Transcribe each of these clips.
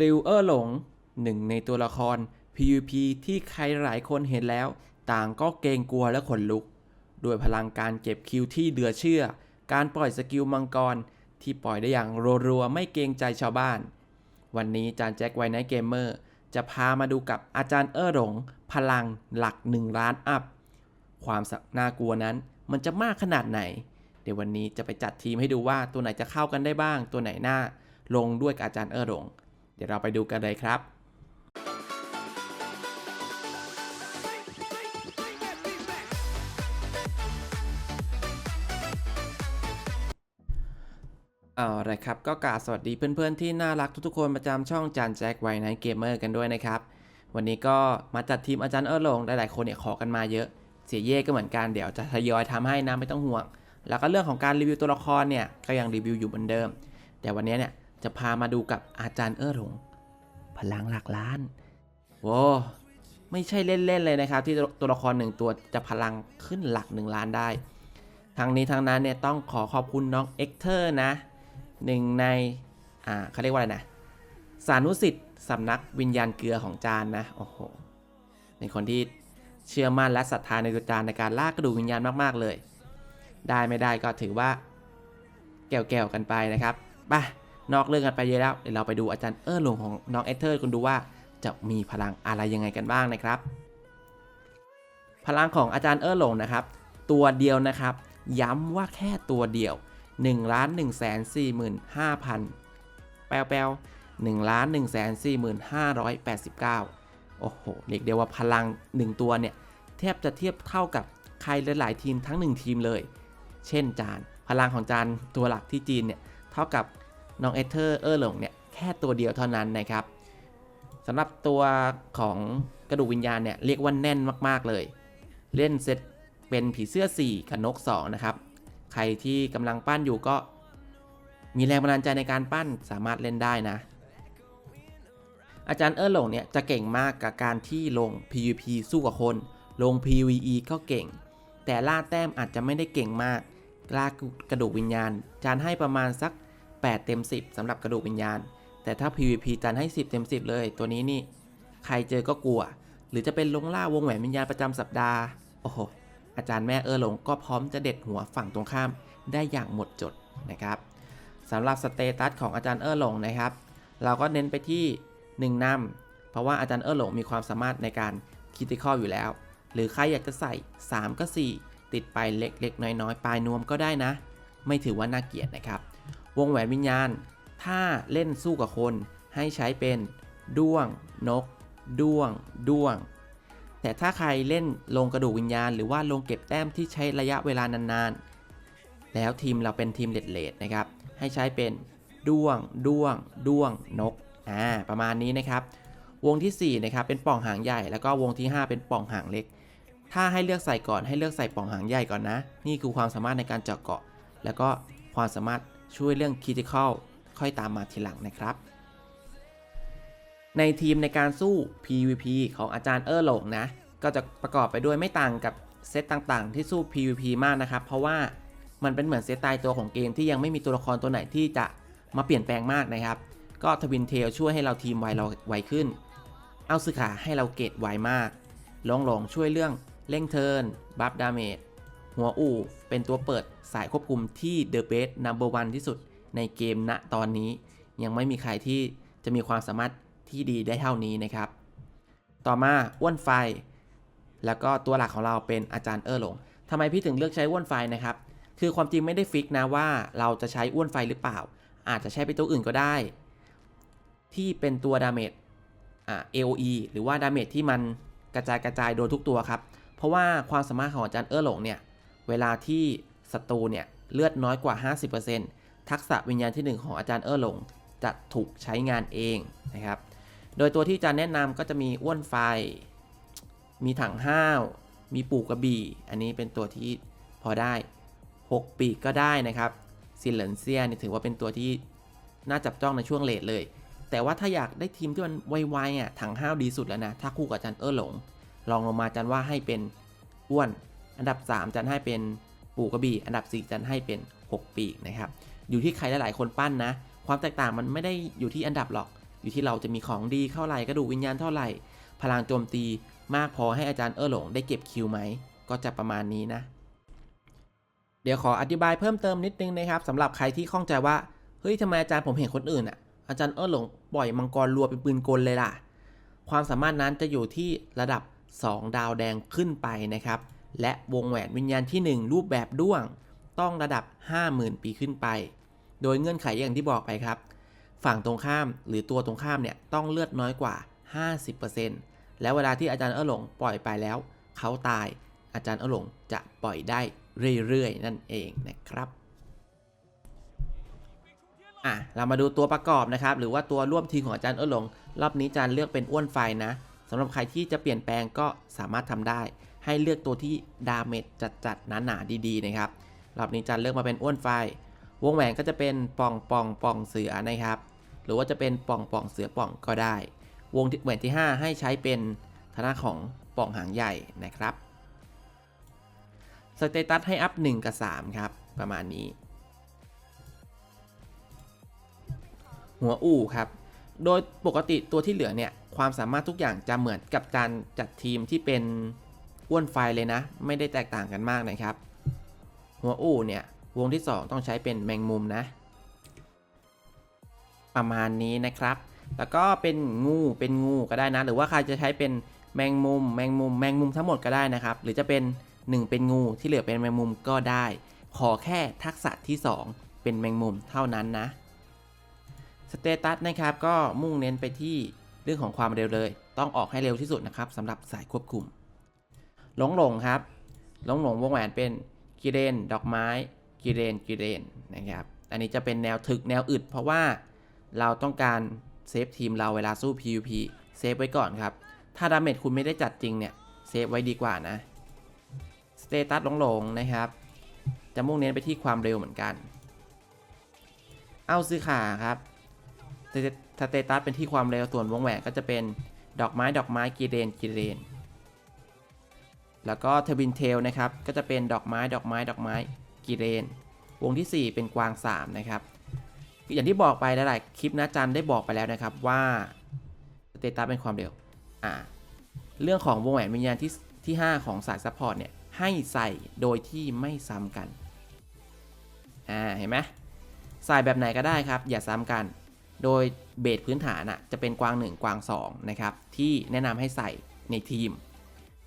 ริวเออร์หลง หนึ่งในตัวละคร PVP ที่ใครหลายคนเห็นแล้ว ต่างก็เกรงกลัวและขนลุก ด้วยพลังการเก็บคิวที่เดือเชื่อ การปล่อยสกิลมังกร ที่ปล่อยได้อย่างรัวๆ ไม่เกรงใจชาวบ้าน วันนี้จานแจ็คไวไนท์เกมเมอร์จะพามาดูกับอาจารย์เออร์หลง พลังหลัก 1 ล้านอัพ ความสักน่ากลัวนั้นมันจะมากขนาดไหน เดี๋ยววันนี้จะไปจัดทีมให้ดูว่าตัวไหนจะเข้ากันได้บ้าง ตัวไหนหน้าลงด้วยกับอาจารย์เออร์หลง ดี๋ยวเราไปดูกันเลยครับเอาละครับก็กราบสวัสดีเพื่อนๆที่น่ารักทุกๆคนประจำช่องจานแจ็คไวไนท์เกมเมอร์กันด้วยนะครับ วันนี้ก็มาจัดทีมอาจารย์เออร์หลงหลายๆคนเนี่ยขอกันมาเยอะ เสียเย่ก็เหมือนกันเดี๋ยวจะทยอยทำให้นะไม่ต้องห่วง แล้วก็เรื่องของการรีวิวตัวละครเนี่ยก็ยังรีวิวอยู่เหมือนเดิม แต่วันนี้เนี่ย จะพามาดูกับอาจารย์เออหลง พลังหลักล้านโว้ไม่ใช่เล่นๆเลยนะครับ ที่ตัวละครหนึ่งตัวจะพลังขึ้นหลัก 1 ล้านได้ ทั้งนี้ทั้งนั้นเนี่ยต้องขอขอบคุณน้องเอ็กเทอร์นะหนึ่งในอ่าเขาเรียกว่าอะไรนะสานุสิทธิ์สำนักวิญญาณเกลือของจานนะโอ้โหเป็นคนที่เชื่อมั่นและศรัทธาในตัวจานในการลากกระดูกวิญญาณมากๆเลย ได้ไม่ได้ก็ถือว่า แก้วๆกันไปนะครับไป นอกเรื่องกันไปเยอะแล้วเดี๋ยวเราไปดูอาจารย์เออร์หลวงของน้องเอเธอร์กันดูว่าจะมีพลังอะไรยังไงกันบ้างนะครับ พลังของอาจารย์เออร์หลงนะครับ ตัวเดียวนะครับ ย้ำว่าแค่ตัวเดียว1ล้าน1แสน45,000แปลวแปลว1ล้าน1แสน45,589โอ้โหเรียกได้ว่าพลัง 1 ตัวเนี่ยแทบจะเทียบเท่ากับใครหลายๆทีมทั้ง 1 ทีมเลย เช่นจาน พลังของจานตัวหลักที่จีนเนี่ยเท่ากับ น้องเอเธอร์เออร์หลงเนี่ยแค่ตัวเดียวเท่านั้นนะครับสำหรับตัวของกระดูกวิญญาณเนี่ยเรียกว่าแน่นมากๆเลย เล่นเซตเป็นผีเสื้อ 4 กับนก 2 นะครับ ใครที่กำลังปั้นอยู่ก็มีแรงบันดาลใจในการปั้นสามารถเล่นได้นะ อาจารย์เออร์หลงเนี่ยจะเก่งมากกับการที่ลง PVP สู้กับคน ลง PVE ก็เก่ง แต่ล่าแต้มอาจจะไม่ได้เก่งมากกล้ากระดูกวิญญาณ จานให้ประมาณสัก 8 เต็ม 10สำหรับกระดูกวิญญาณ แต่ถ้า PVP จานให้ 10 เต็ม 10 เลย ตัวนี้นี่ ใครเจอก็กลัว หรือจะเป็นลงล่าวงแหวนวิญญาณประจำสัปดาห์ โอ้โห อาจารย์แม่เออหลงก็พร้อมจะเด็ดหัวฝั่งตรงข้ามได้อย่างหมดจดนะครับสำหรับสเตตัสของอาจารย์เออหลงนะครับ เราก็เน้นไปที่1นำเพราะว่าอาจารย์เออหลงมีความสามารถในการคิติคออยู่แล้ว หรือใครอยากจะใส่ 3 ก็ 4 ติดไปเล็กๆ น้อยๆ ปลายนวมก็ได้นะ ไม่ถือว่าน่าเกียดนะครับ วงแหวนวิญญาณ ถ้าเล่นสู้กับคนให้ใช้เป็นด้วง นก ด้วง ด้วง แต่ถ้าใครเล่นลงกระดูกวิญญาณ หรือว่าลงเก็บแต้มที่ใช้ระยะเวลานานๆ แล้วทีมเราเป็นทีมเลดเลดนะครับ ให้ใช้เป็นด้วง ด้วง ด้วง นก อ่า ประมาณนี้นะครับ วงที่ 4 นะครับ เป็นป่องหางใหญ่ แล้วก็วงที่ 5 เป็นป่องหางเล็ก ถ้าให้เลือกใส่ก่อน ให้เลือกใส่ป่องหางใหญ่ก่อนนะ นี่คือความสามารถในการเจาะเกาะ แล้วก็ความสามารถ ช่วยเรื่องค i ิ i c a l ค่อยตามมาทีหลังนะครับ ในทีมในการสู้ PVP ของอาจารย์เออร์หลงนะ ก็จะประกอบไปด้วยไม่ต่างกับเซตต่างๆ ที่สู้ PVP มากนะครับ เพราะว่ามันเป็นเหมือนเซตตายตัวของเกมที่ยังไม่มีตัวละครตัวไหนที่จะมาเปลี่ยนแปลงมากนะครับ ก็ทวินเทลช่วยให้เราทีมไวเราไวขึ้น เอาสึขาให้เราเกตไวมากลองหลงช่วยเรื่องเร่งเทิร์นบัฟดาเมจ หัวอู่เป็นตัวเปิดสายควบคุมที่ The Best Number One ที่สุดในเกมณตอนนี้ ยังไม่มีใครที่จะมีความสามารถที่ดีได้เท่านี้นะครับ ต่อมาอ้วนไฟ แล้วก็ตัวหลักของเราเป็นอาจารย์เออหลงทำไมพี่ถึงเลือกใช้อ้วนไฟนะครับ คือความจริงไม่ได้ฟิกนะว่าเราจะใช้อ้วนไฟหรือเปล่า อาจจะใช้ไปตัวอื่นก็ได้ ที่เป็นตัวดาเมจอ่า AOE หรือว่าดาเมจที่มันกระจายกระจายโดนทุกตัวครับ เพราะว่าความสามารถของอาจารย์เออหลงเนี่ย เวลาที่ศัตรูเนี่ยเลือดน้อยกว่า 50%ทักษะวิญญาณที่ 1 ของอาจารย์เออหลงจะถูกใช้งานเองนะครับ โดยตัวที่อาจารย์แนะนำก็จะมีอ้วนไฟ มีถังห้าว มีปูกระบี่ อันนี้เป็นตัวที่พอได้ 6 ปีกก็ได้นะครับซินเลนเซียนี่ถือว่าเป็นตัวที่น่าจับจ้องในช่วงเลทเลย แต่ว่าถ้าอยากได้ทีมที่มันไวๆอะถังห้าวดีสุดแล้วนะ ถ้าคู่กับอาจารย์เออหลง ลองลงมาอาจันว่าให้เป็นอ้วน อันดับ 3 จันให้เป็นปู่กระบี่ อันดับ 4 จันให้เป็น 6 ปีกนะครับ อยู่ที่ใครหลายๆคนปั้นนะ ความแตกต่างมันไม่ได้อยู่ที่อันดับหรอก อยู่ที่เราจะมีของดีเท่าไหร่กระดูกวิญญาณเท่าไหร่ พลังโจมตีมากพอให้อาจารย์เออหลงได้เก็บคิวไหม ก็จะประมาณนี้นะ เดี๋ยวขออธิบายเพิ่มเติมนิดนึงนะครับสำหรับใครที่ข้องใจว่า เฮ้ยทำไมอาจารย์ผมเห็นคนอื่นอะ อาจารย์เออหลงปล่อยมังกรรัวเป็นปืนกลเลยล่ะ ความสามารถนั้นจะอยู่ที่ระดับ 2 ดาวแดงขึ้นไปนะครับ และวงแหวนวิญญาณที่ 1 รูปแบบด้วง ต้องระดับ 50,000 ปีขึ้นไป โดยเงื่อนไขอย่างที่บอกไปครับ ฝั่งตรงข้ามหรือตัวตรงข้ามเนี่ยต้องเลือดน้อยกว่า 50%แล้วเวลาที่อาจารย์เออหลงปล่อยไปแล้ว เขาตายอาจารย์เออหลงจะปล่อยได้เรื่อยๆ นั่นเองนะครับอะเรามาดูตัวประกอบนะครับหรือว่าตัวร่วมทีมของอาจารย์เออหลง รอบนี้อาจารย์เลือกเป็นอ้วนไฟนะสำหรับใครที่จะเปลี่ยนแปลงก็สามารถทำได้ ให้เลือกตัวที่ดาเมจจัดๆหนาๆดีๆนะครับรอบนี้จารย์เลือกมาเป็นอ้วนไฟ วงแหวนก็จะเป็นปองปองปองเสือนะครับ หรือว่าจะเป็นป่องป่องเสือป่องก็ได้ วงแหวนที่ 5 ให้ใช้เป็นธนาของป่องหางใหญ่นะครับสเตตัสให้อัพ 1 กับ 3 ครับ ประมาณนี้ หัวอู่ครับ โดยปกติตัวที่เหลือเนี่ย ความสามารถทุกอย่างจะเหมือนกับการจัดทีมที่เป็น อ้วนไฟเลยนะ ไม่ได้แตกต่างกันมากนะครับ หัวอู่เนี่ยวงที่ 2 ต้องใช้เป็นแมงมุมนะ ประมาณนี้นะครับ แล้วก็เป็นงูเป็นงูก็ได้นะ หรือว่าใครจะใช้เป็นแมงมุม แมงมุม แมงมุมทั้งหมดก็ได้นะครับ หรือจะเป็น 1 เป็นงูที่เหลือเป็นแมงมุมก็ได้ ขอแค่ทักษะที่ 2 เป็นแมงมุมเท่านั้นนะสเตตัสนะครับก็มุ่งเน้นไปที่เรื่องของความเร็วเลย ต้องออกให้เร็วที่สุดนะครับสำหรับสายควบคุม หลงหลงครับ หลงหลงวงแหวนเป็นกิเรนดอกไม้กิเรนกิเรนนะครับ อันนี้จะเป็นแนวถึกแนวอึด เพราะว่าเราต้องการเซฟทีมเราเวลาสู้ PVP เซฟไว้ก่อนครับ ถ้าดาเมจคุณไม่ได้จัดจริงเนี่ยเซฟไว้ดีกว่านะสเตตัสหลงหลงนะครับ จะมุ่งเน้นไปที่ความเร็วเหมือนกัน เอาซื้อขาครับสเตตัสเป็นที่ความเร็วส่วนวงแหวนก็จะเป็นดอกไม้ดอกไม้กีเรนกีเรน แล้วก็เทอร์บินเทลนะครับ ก็จะเป็นดอกไม้ดอกไม้ดอกไม้กีเรน วงที่ 4 เป็นกวาง 3 นะครับ อย่างที่บอกไปหลายๆคลิปนะจันได้บอกไปแล้วนะครับว่าสเตตัสเป็นความเร็ว อ่า เรื่องของวงแหวนวิญญาณที่ที่ 5 ของสายซัพพอร์ตเนี่ยให้ใส่โดยที่ไม่ซ้ำกัน อ่า เห็นไหมใส่แบบไหนก็ได้ครับ อย่าซ้ำกัน โดยเบสพื้นฐานอะจะเป็นกวาง 1 กวาง 2 นะครับ ที่แนะนำให้ใส่ในทีม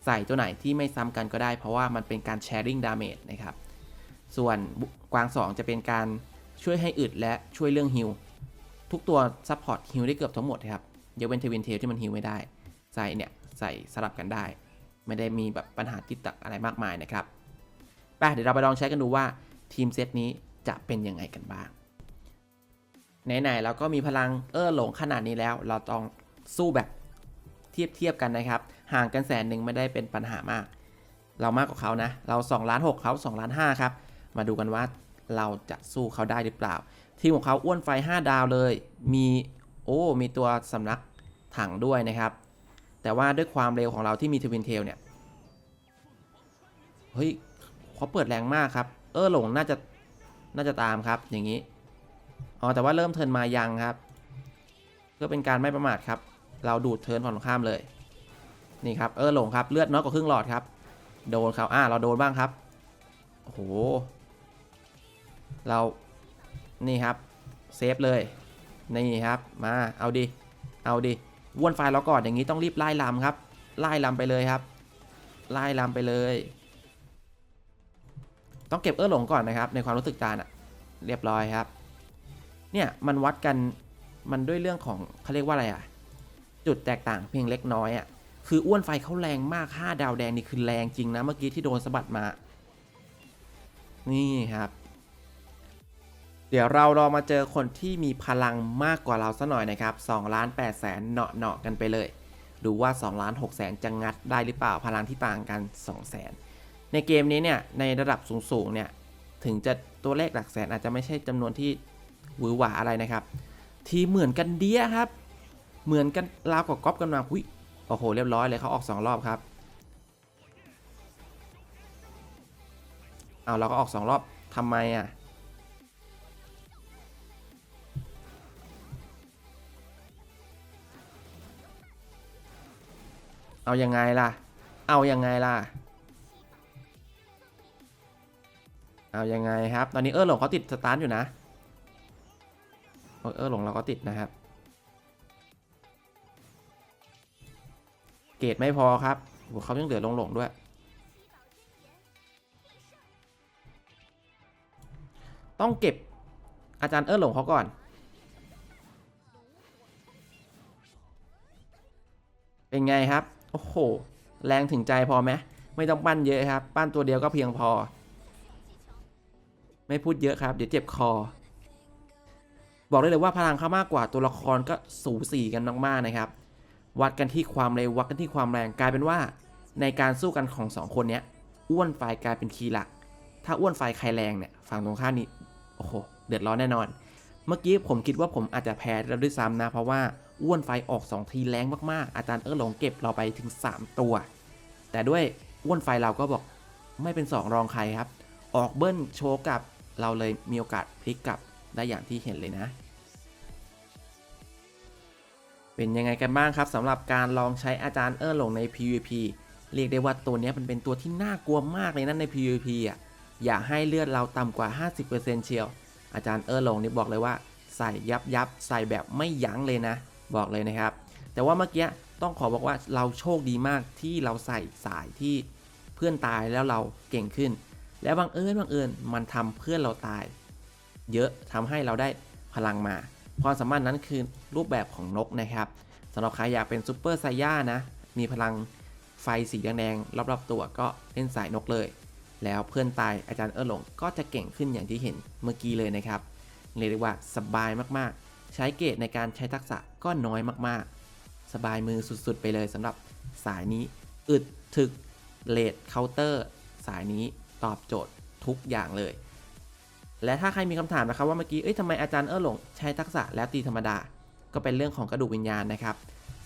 ใส่ตัวไหนที่ไม่ซ้ำกันก็ได้ เพราะว่ามันเป็นการแชร์ i ิงดาเมจนะครับ ส่วนกวาง 2 จะเป็นการช่วยให้อึดและช่วยเรื่องฮิลทุกตัวซัพพอร์ตฮิลได้เกือบทั้งหมดครับยกเว้นเทวินเทลที่มันฮิลไม่ได้ ใส่เนี่ยใส่สลับกันได้ ไม่ได้มีแบบปัญหาติดตักอะไรมากมายนะครับไปเดี๋ยวเราไปลองใช้กันดูว่าทีมเซตนี้จะเป็นยังไงกันบ้างไหนๆเราก็มีพลังเออหลงขนาดนี้แล้ว เราต้องสู้แบบ เทียบเทียบกันนะครับ ห่างกันแสนหนึ่งไม่ได้เป็นปัญหามาก เรามากกว่าเขานะ เรา2ล้าน6เขา2ล้าน5ครับ มาดูกันว่าเราจะสู้เขาได้หรือเปล่า ทีมของเขาอ้วนไฟ 5 ดาวเลย มีโอ้มีตัวสำนักถังด้วยนะครับ แต่ว่าด้วยความเร็วของเราที่มีทวินเทลเนี่ย เฮ้ยเขาเปิดแรงมากครับ เออหลงน่าจะน่าจะตามครับอย่างนี้ อ๋อแต่ว่าเริ่มเทินมายังครับ เพื่อเป็นการไม่ประมาทครับ เราดูดเทิร์นฝั่งตรงข้ามเลย นี่ครับเออหลงครับเลือดน้อยกว่าครึ่งหลอดครับ โดนเขาอ่าเราโดนบ้างครับโอ้โหเรานี่ครับเซฟเลยนี่ครับมาเอาดิเอาดิวนไฟเราก่อนอย่างนี้ต้องรีบไล่ลำครับไล่ลำไปเลยครับ ไล่ลำไปเลย ต้องเก็บเออหลงก่อนนะครับ ในความรู้สึกจานอะเรียบร้อยครับ เนี่ยมันวัดกันมันด้วยเรื่องของเขาเรียกว่าอะไรอะ จุดแตกต่างเพียงเล็กน้อยอะคืออ้วนไฟเขาแรงมาก5ดาวแดงนี่คือแรงจริงนะเมื่อกี้ที่โดนสะบัดมา นี่ครับ เดี๋ยวเราลองมาเจอคนที่มีพลังมากกว่าเราซะหน่อยนะครับ2ล้าน8แสนเนาะเนาะกันไปเลย ดูว่า2ล้าน6แสนจะงัดได้หรือเปล่าพลังที่ต่างกัน2แสนในเกมนี้เนี่ยในระดับสูงๆเนี่ยถึงจะตัวเลขหลักแสนอาจจะไม่ใช่จำนวนที่หวือหวาอะไรนะครับ ทีเหมือนกันเดียครับ เหมือนกันลาวกับก๊อฟกันมาอุ้ยโอ้โหเรียบร้อยเลยเขาออก 2 รอบครับเอาเราก็ออก 2 รอบทำไมอะเอายังไงล่ะ เอายังไงล่ะ เอายังไงครับ ตอนนี้เออหลงเขาติดสตาร์ทอยู่นะ เออหลงเราก็ติดนะครับ เกรดไม่พอครับโหเขายังเหลือหลงหลงๆด้วย ต้องเก็บอาจารย์เออหลงเขาก่อน เป็นไงครับ โอ้โห แรงถึงใจพอไหมไม่ต้องปั้นเยอะครับ ปั้นตัวเดียวก็เพียงพอ ไม่พูดเยอะครับ เดี๋ยวเจ็บคอ บอกได้เลยว่าพลังเขามากกว่าตัวละครก็สูสีกันมากๆนะครับ วัดกันที่ความเร็ววัดกันที่ความแรงกลายเป็นว่า ในการสู้กันของสองคนเนี้ยอ้วนไฟกลายเป็นคีย์หลัก ถ้าอ้วนไฟใครแรงเนี่ยฝั่งตรงข้ามนี่โอ้โหเดือดร้อนแน่นอน เมื่อกี้ผมคิดว่าผมอาจจะแพ้แล้วด้วยซ้ำนะเพราะว่าอ้วนไฟออก 2 ทีแรงมากๆ อาจารย์เออหลงเก็บเราไปถึง 3 ตัว แต่ด้วยอ้วนไฟเราก็บอกไม่เป็น 2 รองใครครับ ออกเบิ้ลโชว์กับเราเลยมีโอกาสพลิกกลับได้อย่างที่เห็นเลยนะ เป็นยังไงกันบ้างครับสำหรับการลองใช้อาจารย์เออหลงใน PVP เรียกได้ว่าตัวนี้มันเป็นตัวที่น่ากลัวมากเลยนะใน PVP อะอย่าให้เลือดเราต่ำกว่า 50%เชียว อาจารย์เออหลงนี่บอกเลยว่าใส่ยับยับใส่แบบไม่ยั้งเลยนะ บอกเลยนะครับ แต่ว่าเมื่อกี้ต้องขอบอกว่าเราโชคดีมากที่เราใส่สายที่เพื่อนตายแล้วเราเก่งขึ้น แล้วบังเอิญบังเอิญมันทำเพื่อนเราตาย เยอะทำให้เราได้พลังมา ความสามารถนั้นคือรูปแบบของนกนะครับสำหรับใครอยากเป็นซูเปอร์ไซย่านะ มีพลังไฟสีแดงๆรอบๆตัวก็เล่นสายนกเลย แล้วเพื่อนตายอาจารย์เออหลงก็จะเก่งขึ้นอย่างที่เห็นเมื่อกี้เลยนะครับ เรียกได้ว่าสบายมากๆ ใช้เกรดในการใช้ทักษะก็น้อยมากๆ สบายมือสุดๆ ไปเลยสำหรับสายนี้อึดถึกเลดเคาน์เตอร์สายนี้ตอบโจทย์ทุกอย่างเลย และถ้าใครมีคำถามนะครับว่าเมื่อกี้เอ้ยทำไมอาจารย์เออหลงใช้ทักษะแล้วตีธรรมดา ก็เป็นเรื่องของกระดูกวิญญาณนะครับ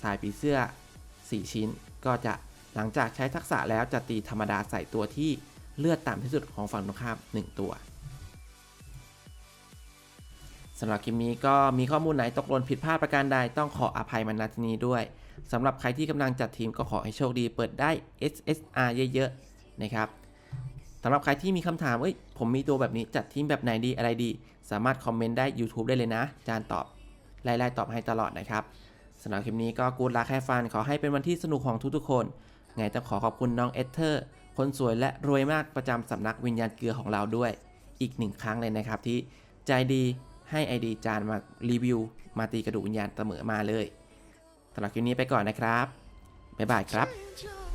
สายผีเสื้อ 4 ชิ้น ก็จะหลังจากใช้ทักษะแล้วจะตีธรรมดาใส่ตัวที่เลือดต่ำที่สุดของฝั่งตรงข้าม1 ตัวสำหรับคลิปนี้ก็มีข้อมูลไหนตกหล่นผิดพลาดประการใดต้องขออภัยมาณที่นี้ด้วยสำหรับใครที่กำลังจัดทีมก็ขอให้โชคดีเปิดได้ SSR เยอะๆนะครับ สำหรับใครที่มีคำถาม เอ้ย ผมมีตัวแบบนี้จัดทีมแบบไหนดีอะไรดี สามารถคอมเมนต์ได้ YouTube ได้เลยนะ จานตอบ ไล่ๆตอบให้ตลอดนะครับสำหรับคลิปนี้ก็กูดลาแค่ฟัน ขอให้เป็นวันที่สนุกของทุกๆคน ไงต้องขอขอบคุณน้องเอเธอร์ คนสวยและรวยมากประจำสำนักวิญญาณเกลือของเราด้วย อีกหนึ่งครั้งเลยนะครับที่ใจดีให้ไอดีจานมารีวิว มาตีกระดูกวิญญาณเสมอมาเลยสำหรับคลิปนี้ไปก่อนนะครับบ๊ายบายครับ